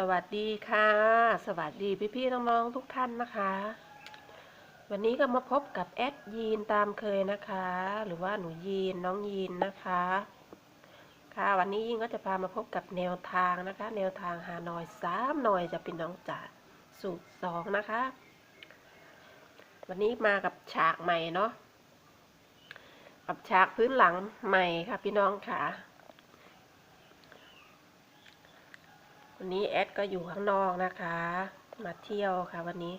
สวัสดีค่ะ สวัสดีพี่ๆน้องๆทุกท่านนะคะ วันนี้ก็มาพบกับแอดยีนตามเคยนะคะ หรือว่าหนูยีนน้องยีนนะคะ ค่ะวันนี้ยีนก็จะพามาพบกับแนวทางนะคะ แนวทางหาหน่อยสามหน่อยจะเป็นน้องจ่าสูตรสองนะคะ วันนี้มากับฉากใหม่เนาะกับฉากพื้นหลังใหม่ค่ะพี่น้องค่ะ วันนี้แอดก็อยู่ข้างนอกนะคะ มาเที่ยวค่ะวันนี้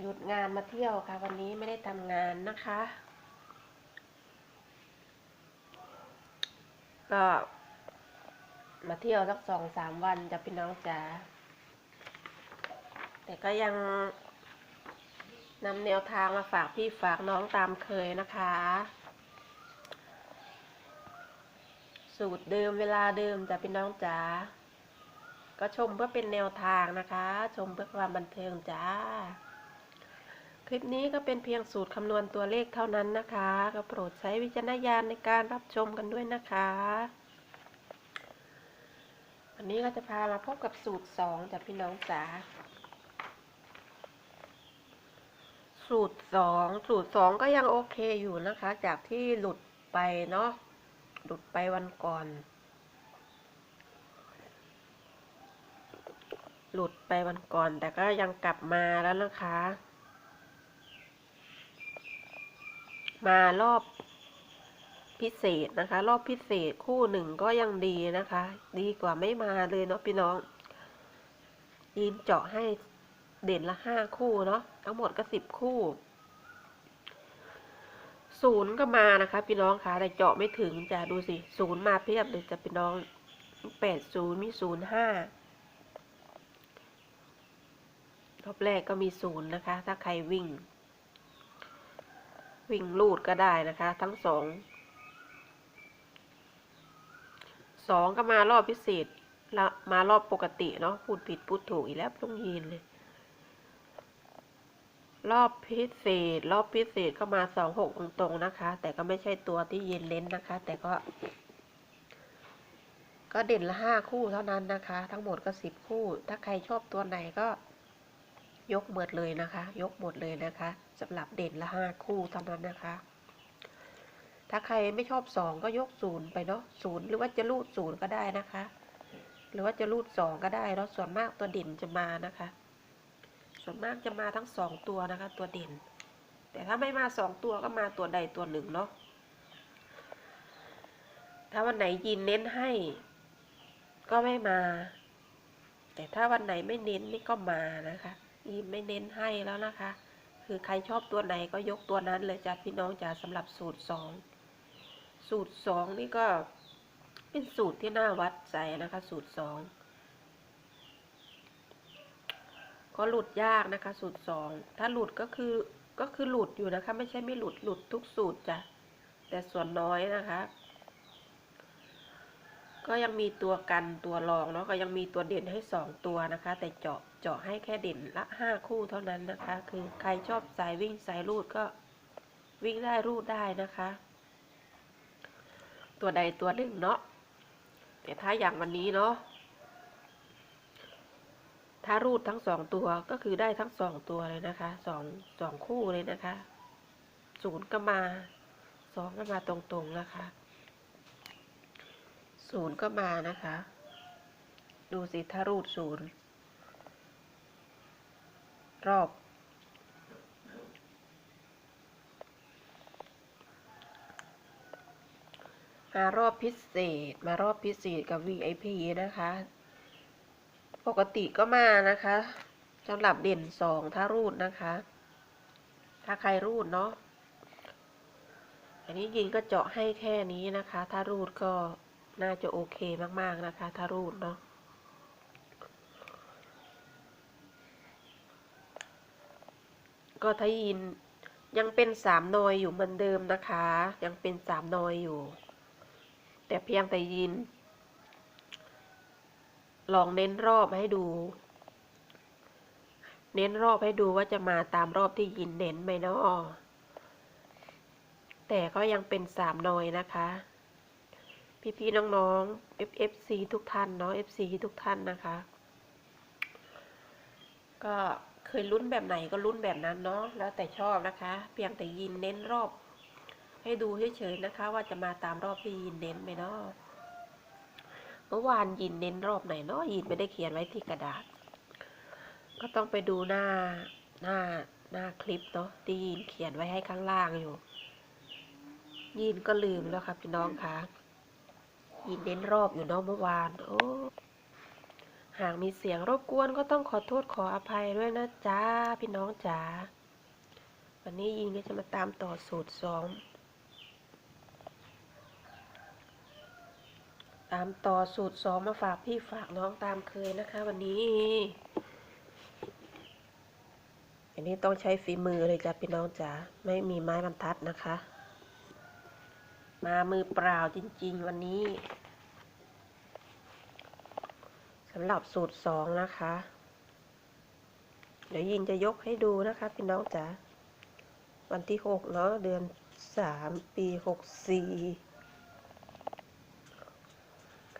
หยุดงานมาเที่ยวค่ะ วันนี้ไม่ได้ทำงานนะคะ ก็มาเที่ยวสักสองสามวันจะพี่น้องจ๋าแต่ก็ยังนำแนวทางมาฝากพี่ฝากน้องตามเคยนะคะ สูตรเดิมเวลาเดิมจะเป็นน้องจ๋าก็ชมเพื่อเป็นแนวทางนะคะ ชมเพื่อความบันเทิงจ้า คลิปนี้ก็เป็นเพียงสูตรคำนวณตัวเลขเท่านั้นนะคะ ก็โปรดใช้วิจารณญาณในการรับชมกันด้วยนะคะวันนี้ก็จะพามาพบกับสูตรสองจากพี่น้องจ๋าสูตรสองสูตรสองก็ยังโอเคอยู่นะคะ จากที่หลุดไปเนาะ หลุดไปวันก่อน หลุดไปวันก่อน แต่ก็ยังกลับมาแล้วนะคะ มารอบพิเศษนะคะ รอบพิเศษคู่หนึ่งก็ยังดีนะคะ ดีกว่าไม่มาเลยเนาะพี่น้องยินเจาะให้เด่นละห้าคู่เนาะทั้งหมดก็สิบคู่ ศูนย์ก็มานะคะ พี่น้องคะแต่เจาะไม่ถึงจะดูสิศูนย์มาเพียบเลยจะพี่น้องแปดศูนย์มีศูนย์ห้ารอบแรกก็มีศูนย์นะคะ ถ้าใครวิ่ง วิ่งลูดก็ได้นะคะ ทั้งสองสองก็มารอบพิเศษละมารอบปกติเนาะพูดผิดพูดถูกอีกแล้วต้องยีนเลย รอบพิเศษ รอบพิเศษก็มาสองหกตรงๆนะคะ แต่ก็ไม่ใช่ตัวที่เย็นเลนนะคะ แต่ก็ ก็เด่นละห้าคู่เท่านั้นนะคะ ทั้งหมดก็สิบคู่ ถ้าใครชอบตัวไหนก็ ยกหมดเลยนะคะ ยกหมดเลยนะคะสำหรับเด่นละห้าคู่เท่านั้นนะคะ ถ้าใครไม่ชอบสองก็ยกศูนย์ไปเนาะศูนย์หรือว่าจะรูดศูนย์ก็ได้นะคะ หรือว่าจะรูดสองก็ได้แล้วส่วนมากตัวเด่นจะมานะคะ ส่วนมากจะมาทั้งสองตัวนะคะ ตัวเด่น แต่ถ้าไม่มาสองตัวก็มาตัวใดตัวหนึ่งเนาะถ้าวันไหนยินเน้นให้ ก็ไม่มา แต่ถ้าวันไหนไม่เน้นนี่ก็มานะคะยินไม่เน้นให้แล้วนะคะ คือใครชอบตัวไหนก็ยกตัวนั้นเลยจ้ะพี่น้องจ๋าสำหรับสูตรสองสูตรสองนี่ก็เป็นสูตรที่น่าวัดใจนะคะ สูตรสอง ก็หลุดยากนะคะ สูตรสองถ้าหลุดก็คือก็คือหลุดอยู่นะคะ ไม่ใช่ไม่หลุดหลุดทุกสูตรจ้ะแต่ส่วนน้อยนะคะ ก็ยังมีตัวกันตัวรองเนาะก็ยังมีตัวเด่นให้สองตัวนะคะ แต่เจาะเจาะให้แค่เด่นละห้าคู่เท่านั้นนะคะ คือใครชอบสายวิ่งสายรูดก็วิ่งได้รูดได้นะคะ ตัวใดตัวหนึ่งเนาะแต่ถ้าอย่างวันนี้เนาะ ถ้ารูดทั้งสองตัวก็คือได้ทั้งสองตัวเลยนะคะสองสองคู่เลยนะคะศูนย์ก็มาสองก็มาตรงๆนะคะศูนย์ก็มานะคะ ดูสิถ้ารูดศูนย์รอบ มารอบพิเศษ มารอบพิเศษกับ VIP นะคะ ปกติก็มานะคะสำหรับเด่นสองถ้ารูดนะคะ ถ้าใครรูดเนาะอันนี้ยิงก็เจาะให้แค่นี้นะคะ ถ้ารูดก็น่าจะโอเคมากๆนะคะ ถ้ารูดเนาะก็ถ้ายินยังเป็นสามนอยอยู่เหมือนเดิมนะคะ ยังเป็นสามนอยอยู่ แต่เพียงแต่ยิน ลองเน้นรอบให้ดู เน้นรอบให้ดูว่าจะมาตามรอบที่ยินเน้นไหมเนาะแต่ก็ยังเป็นสามนอยนะคะ พี่ๆน้องๆ FC ทุกท่านเนาะ FC ทุกท่านนะคะ ก็เคยลุ้นแบบไหนก็ลุ้นแบบนั้นเนาะแล้วแต่ชอบนะคะ เพียงแต่ยินเน้นรอบ ให้ดูเฉยๆนะคะ ว่าจะมาตามรอบที่ยินเน้นไหมเนาะ เมื่อวานยินเน้นรอบไหนเนาะยินไม่ได้เขียนไว้ที่กระดาษ ก็ต้องไปดูหน้าหน้าหน้าคลิปเนาะที่ยินเขียนไว้ให้ข้างล่างอยู่ ยินก็ลืมแล้วค่ะพี่น้องคะยินเน้นรอบอยู่เนาะเมื่อวานโอ้หากมีเสียงรบกวนก็ต้องขอโทษขออภัยด้วยนะจ๊ะพี่น้องจ๋าวันนี้ยินก็จะมาตามต่อสูตรสอง ตามต่อสูตรสองมาฝากพี่ฝากน้องตามเคยนะคะ วันนี้ อันนี้ต้องใช้ฝีมือเลยจ้ะพี่น้องจ๋าไม่มีไม้บรรทัดนะคะ มามือเปล่าจริง ๆ วันนี้สำหรับสูตรสองนะคะ เดี๋ยวยินจะยกให้ดูนะคะพี่น้องจ๋าวันที่หกเนาะเดือนสามปีหกสี่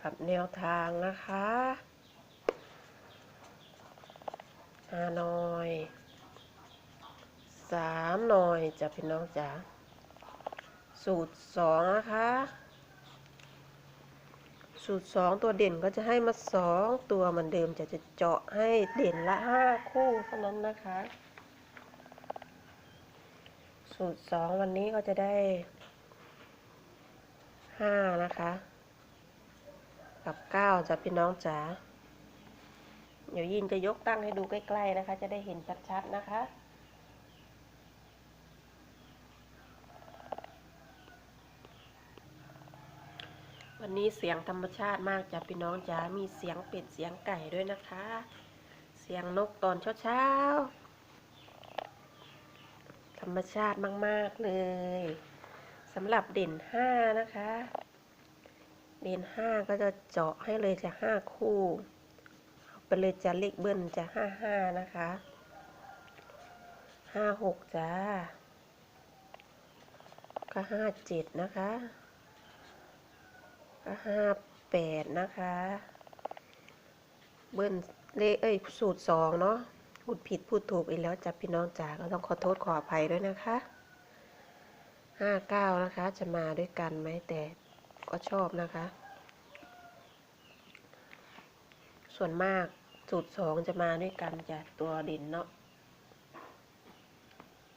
กับแนวทางนะคะห้าหน่อยสามหน่อยจะพี่น้องจ๋าสูตรสองนะคะ สูตรสองตัวเด่นก็จะให้มาสองตัวเหมือนเดิมจะจะเจาะให้เด่นละห้าคู่เท่านั้นนะคะ สูตรสองวันนี้ก็จะได้ห้านะคะ กับเก้าจะพี่น้องจ๋า เดี๋ยวยินจะยกตั้งให้ดูใกล้ๆนะคะ จะได้เห็นชัดๆนะคะวันนี้เสียงธรรมชาติมากจ้ะพี่น้องจ๋า มีเสียงเป็ดเสียงไก่ด้วยนะคะ เสียงนกตอนเช้าๆ ธรรมชาติมาก ๆ เลย สำหรับเด่นห้านะคะ เด่นห้าก็จะเจาะให้เลยจะห้าคู่เอาไปเลยจะเลขเบิ้ลจะห้าห้านะคะห้าหกจ้า ก็ห้าเจ็ดนะคะ ก็ห้าแปดนะคะ เบิ้ลเลขเอ้ยสูตรสองเนาะพูดผิดพูดถูกอีกแล้วจ้ะพี่น้องจ๋าก็ต้องขอโทษขออภัยด้วยนะคะห้าเก้านะคะจะมาด้วยกันไหมแต่ ก็ชอบนะคะ ส่วนมากสูตรสองจะมาด้วยกันจ้ะตัวเด่นเนาะ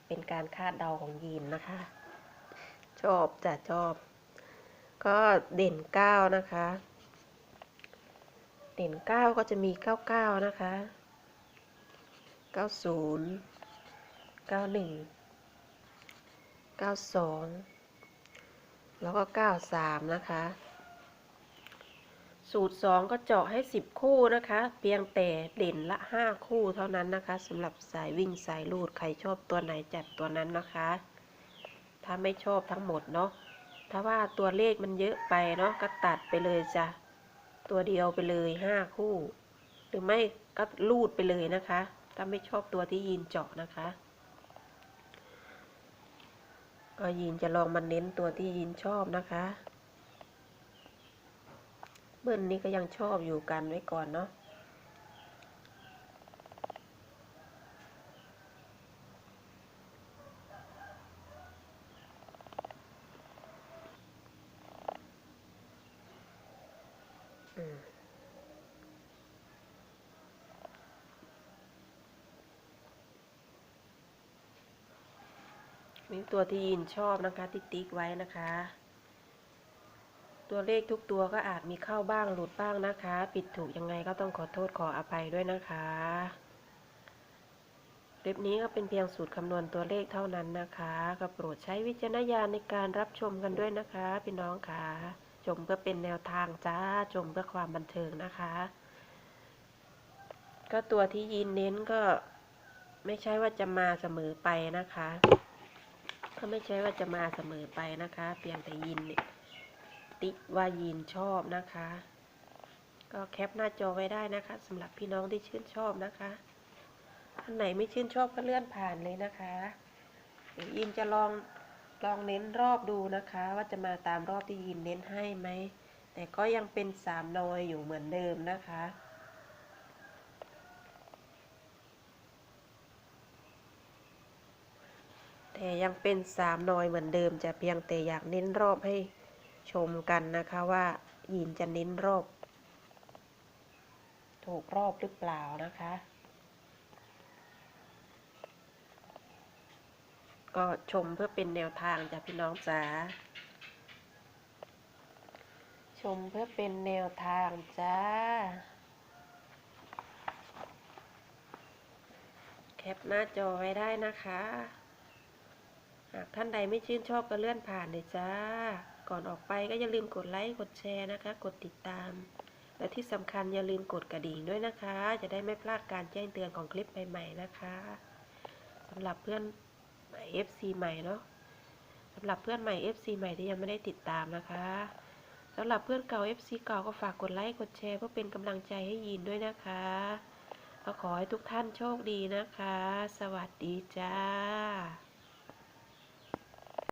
เป็นการคาดเดาของยีนนะคะ ชอบจะชอบ ก็เด่นเก้านะคะ เด่นเก้าก็จะมีเก้าเก้านะคะเก้าศูนย์เก้าหนึ่งเก้าสอง แล้วก็เก้าสามนะคะ สูตรสองก็เจาะให้สิบคู่นะคะ เพียงแต่เด่นละห้าคู่เท่านั้นนะคะสำหรับสายวิ่งสายลูดใครชอบตัวไหนจัดตัวนั้นนะคะ ถ้าไม่ชอบทั้งหมดเนาะถ้าว่าตัวเลขมันเยอะไปเนาะก็ตัดไปเลยจ้ะตัวเดียวไปเลยห้าคู่ หรือไม่ก็ลูดไปเลยนะคะ ถ้าไม่ชอบตัวที่ยีนเจาะนะคะ ก็ยีนจะลองมาเน้นตัวที่ยีนชอบนะคะ เบิ้ลนี้ก็ยังชอบอยู่กันไว้ก่อนเนาะ นี่ตัวที่ยินชอบนะคะที่ติ๊กไว้นะคะ ตัวเลขทุกตัวก็อาจมีเข้าบ้างหลุดบ้างนะคะ ปิดถูกยังไงก็ต้องขอโทษขออภัยด้วยนะคะคลิปนี้ก็เป็นเพียงสูตรคำนวณตัวเลขเท่านั้นนะคะ ก็โปรดใช้วิจารณญาณในการรับชมกันด้วยนะคะ พี่น้องค่ะ ชมเพื่อเป็นแนวทางจ้า ชมเพื่อความบันเทิงนะคะ ก็ตัวที่ยินเน้นก็ไม่ใช่ว่าจะมาเสมอไปนะคะ ก็ไม่ใช่ว่าจะมาเสมอไปนะคะเพียงแต่ยินเนี่ยติว่ายินชอบนะคะ ก็แคปหน้าจอไว้ได้นะคะสำหรับพี่น้องที่ชื่นชอบนะคะท่านไหนไม่ชื่นชอบก็เลื่อนผ่านเลยนะคะเดี๋ยวยินจะลองลองเน้นรอบดูนะคะ ว่าจะมาตามรอบที่ยินเน้นให้ไหมแต่ก็ยังเป็นสามนอยอยู่เหมือนเดิมนะคะ แต่ยังเป็นสามนอยเหมือนเดิมจะเพียงแต่อยากเน้นรอบให้ชมกันนะคะว่ายีนจะเน้นรอบ ถูกรอบหรือเปล่านะคะ ก็ชมเพื่อเป็นแนวทางจากพี่น้องจ๋าชมเพื่อเป็นแนวทางจ้าแคปหน้าจอไว้ได้นะคะ หากท่านใดไม่ชื่นชอบก็เลื่อนผ่านเลยจ้า ก่อนออกไปก็อย่าลืมกดไลค์ กดแชร์นะคะ กดติดตาม และที่สำคัญอย่าลืมกดกระดิ่งด้วยนะคะ จะได้ไม่พลาดการแจ้งเตือนของคลิปใหม่ๆนะคะสำหรับเพื่อนใหม่ FC ใหม่เนาะสำหรับเพื่อนใหม่ FC ใหม่ที่ยังไม่ได้ติดตามนะคะสำหรับเพื่อนเก่า FC เก่าก็ฝากกดไลค์กดแชร์เพื่อเป็นกำลังใจให้ยินด้วยนะคะก็ขอให้ทุกท่านโชคดีนะคะ สวัสดีจ้า